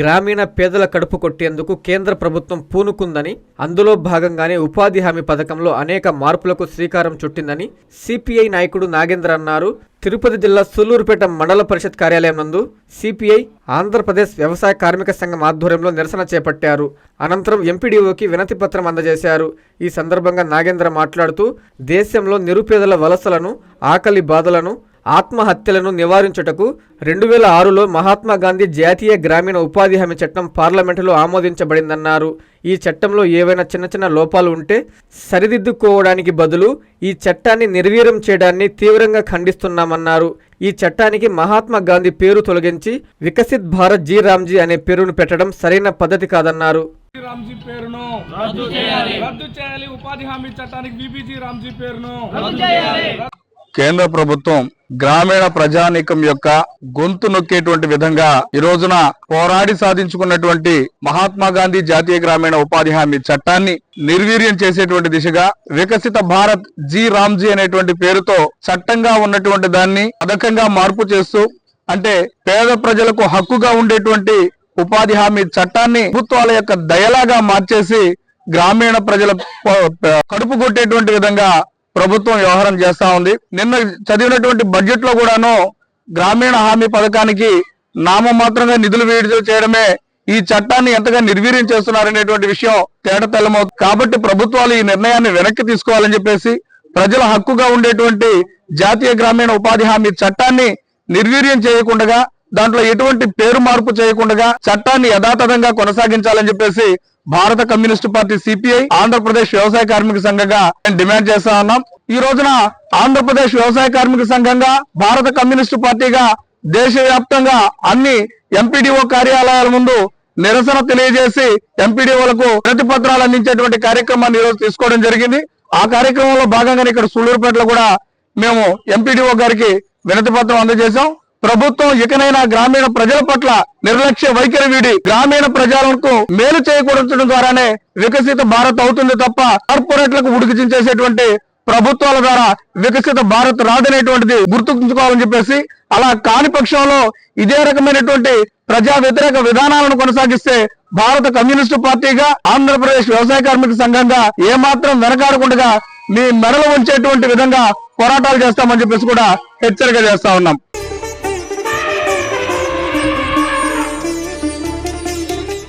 గ్రామీణ పేదల కడుపు కొట్టేందుకు కేంద్ర ప్రభుత్వం పూనుకుందని అందులో భాగంగానే ఉపాధి హామీ పథకంలో అనేక మార్పులకు శ్రీకారం చుట్టిందని సిపిఐ నాయకుడు నాగేంద్ర అన్నారు. తిరుపతి జిల్లా సూలూరుపేట మండల పరిషత్ కార్యాలయం నందు సిపిఐ ఆంధ్రప్రదేశ్ వ్యవసాయ కార్మిక సంఘం ఆధ్వర్యంలో నిరసన చేపట్టారు. అనంతరం ఎంపీడీఓకి వినతి పత్రం అందజేశారు. ఈ సందర్భంగా నాగేంద్ర మాట్లాడుతూ దేశంలో నిరుపేదల వలసలను ఆకలి బాధలను ఆత్మహత్యలను నివారించుటకు రెండు వేల ఆరులో మహాత్మా గాంధీ జాతీయ గ్రామీణ ఉపాధి హామీ చట్టం పార్లమెంటులో ఆమోదించబడిందన్నారు. ఈ చట్టంలో ఏవైనా చిన్న చిన్న లోపాలు ఉంటే సరిదిద్దుకోవడానికి బదులు ఈ చట్టాన్ని నిర్వీర్యం చేయడాన్ని తీవ్రంగా ఖండిస్తున్నామన్నారు. ఈ చట్టానికి మహాత్మా గాంధీ పేరు తొలగించి వికసిత్ భారత్ జీ రామ్జీ అనే పేరును పెట్టడం సరైన పద్ధతి కాదన్నారు. రామ్జీ పేరును రద్దు చేయాలి. రద్దు చేయాలి. ఉపాధి హామీ చట్టానికి బీబీజీ రామ్జీ పేరును రద్దు చేయాలి. కేంద్ర ప్రభుత్వం గ్రామీణ ప్రజానీకం యొక్క గొంతు నొక్కేటువంటి విధంగా ఈ రోజున పోరాడి సాధించుకున్నటువంటి మహాత్మా గాంధీ జాతీయ గ్రామీణ ఉపాధి హామీ చట్టాన్ని నిర్వీర్యం చేసేటువంటి దిశగా వికసిత భారత్ జీ రామ్జీ అనేటువంటి పేరుతో చట్టంగా ఉన్నటువంటి దాన్ని పథకంగా మార్పు చేస్తూ అంటే పేద ప్రజలకు హక్కుగా ఉండేటువంటి ఉపాధి హామీ చట్టాన్ని ప్రభుత్వాల యొక్క దయలాగా మార్చేసి గ్రామీణ ప్రజల కడుపు కొట్టేటువంటి విధంగా ప్రభుత్వం వ్యవహారం చేస్తా ఉంది. నిన్న చదివినటువంటి బడ్జెట్లో కూడాను గ్రామీణ హామీ పథకానికి నామమాత్రంగా నిధులు విడుదల చేయడమే ఈ చట్టాన్ని ఎంతగా నిర్వీర్యం చేస్తున్నారనేటువంటి విషయం తేటతెల్లమవుతుంది కాబట్టి ప్రభుత్వాలు ఈ నిర్ణయాన్ని వెనక్కి తీసుకోవాలని చెప్పేసి ప్రజల హక్కుగా ఉండేటువంటి జాతీయ గ్రామీణ ఉపాధి హామీ చట్టాన్ని నిర్వీర్యం చేయకుండా దాంట్లో ఎటువంటి పేరు మార్పు చేయకుండా చట్టాన్ని యథాతథంగా కొనసాగించాలని చెప్పేసి భారత కమ్యూనిస్టు పార్టీ సిపిఐ ఆంధ్రప్రదేశ్ వ్యవసాయ కార్మిక సంఘంగా డిమాండ్ చేస్తా ఉన్నాం. ఈ రోజున ఆంధ్రప్రదేశ్ వ్యవసాయ కార్మిక సంఘంగా భారత కమ్యూనిస్టు పార్టీగా దేశవ్యాప్తంగా అన్ని ఎంపీడీఓ కార్యాలయాల ముందు నిరసన తెలియజేసి ఎంపీడీఓలకు ప్రతిపత్రాలు అందించేటువంటి కార్యక్రమాన్ని ఈరోజు తీసుకోవడం జరిగింది. ఆ కార్యక్రమంలో భాగంగానే ఇక్కడ సూళ్ళూరుపేటలో కూడా మేము ఎంపీడీఓ గారికి వినతి పత్రం అందజేశాం. ప్రభుత్వం ఇకనైనా గ్రామీణ ప్రజల పట్ల నిర్లక్ష్య వైఖరి వీడి గ్రామీణ ప్రజలకు మేలు చేయకూడచడం ద్వారానే వికసిత భారత్ అవుతుంది తప్ప కార్పొరేట్లకు ఉడికించేసేటువంటి ప్రభుత్వాల ద్వారా వికసిత భారత్ రాదనేటువంటిది గుర్తుంచుకోవాలని చెప్పేసి అలా కాని పక్షంలో ఇదే రకమైనటువంటి ప్రజా వ్యతిరేక విధానాలను కొనసాగిస్తే భారత కమ్యూనిస్టు పార్టీగా ఆంధ్రప్రదేశ్ వ్యవసాయ కార్మిక సంఘంగా ఏమాత్రం వెనకాడకుండా మీ మెడలు ఉంచేటువంటి విధంగా పోరాటాలు చేస్తామని చెప్పేసి కూడా హెచ్చరిక చేస్తా ఉన్నాం.